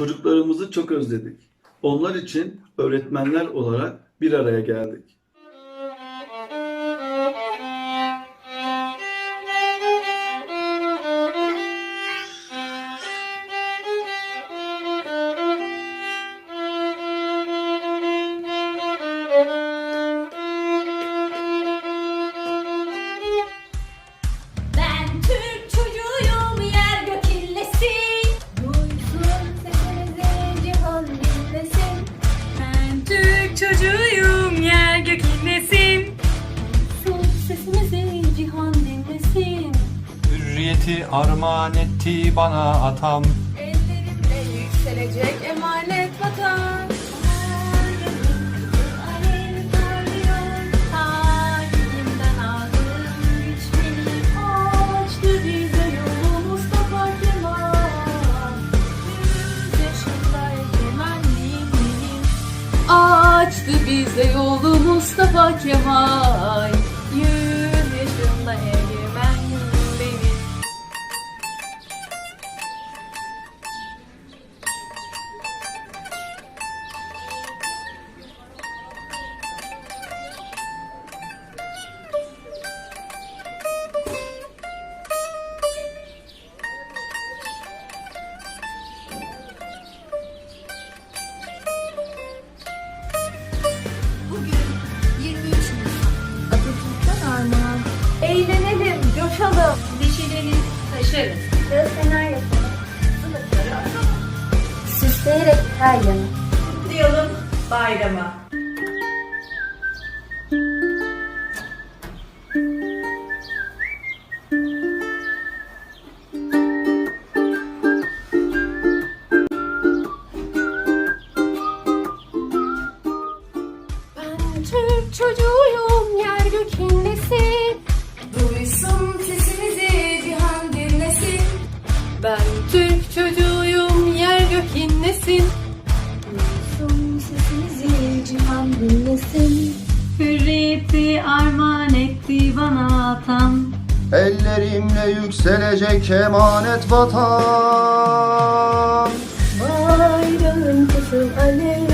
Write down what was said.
Çocuklarımızı çok özledik. Onlar için öğretmenler olarak bir araya geldik. Çocuğuyum yer gök inlesin. Sesimizi cihan dinlesin Hürriyeti armağan etti bana atam Açtı bize yolu Mustafa Kemal Eğlenelim, coşalım. Neşelerini taşırız. Sılıkları atalım. Süsleyerek her yanı. Kutlayalım bayrama. Ben Türk çocuğuyum, yer gök inlesin. Duysun Armağan etti bana atam. Ellerimle yükselecek emanet vatan Bayrağın kızıl alev